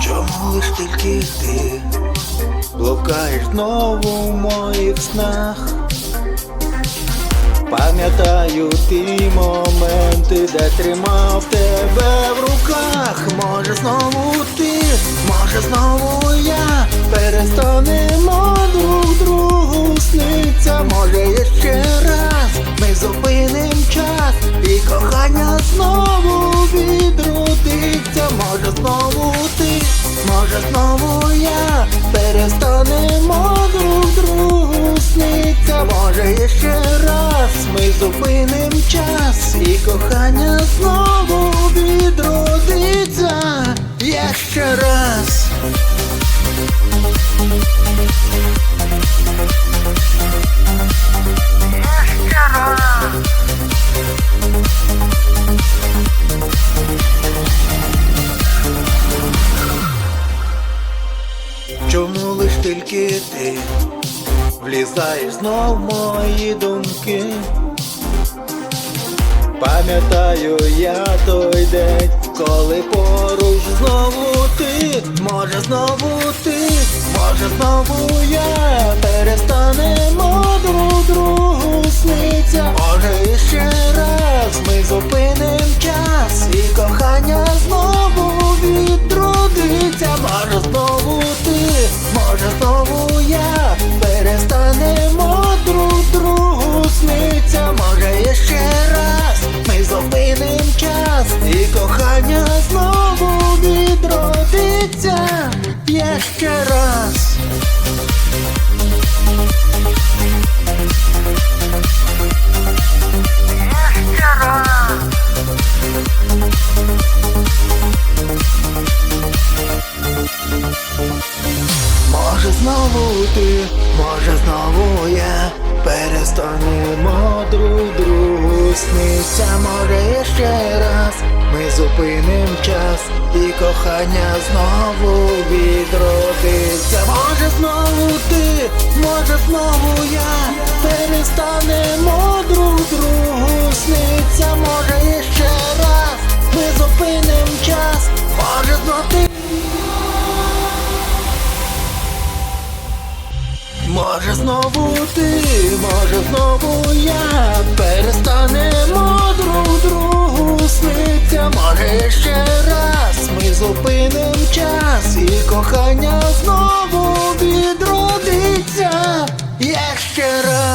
Чому лиш тільки ти блукаєш знову в моїх снах? Пам'ятаю ті моменти, де тримав тебе в руках. Може знову ти, може знову я перестанемо друг другу сниться. Зупиним час і кохання знову відродиться. Є ще раз. Ще раз. Чому лиш тільки ти влізаєш знов в мої думки? Пам'ятаю я той день, коли поруч знову ти, може знову ти, може знову я. Перестанемо друг другу сниться. Може ще раз ми зупиним час. І кохання кохання знову відродиться. Ще раз. Є сниться, може ще раз. Ми зупиним час і кохання знову відродиться. Може знову ти, може знову я. Перестанемо друг другу сниться, може ще раз. Ми зупиним час, може знову ти. Може знову ти, може знову я. Перестанемо зупиним час і кохання знову відродиться. Є ще раз.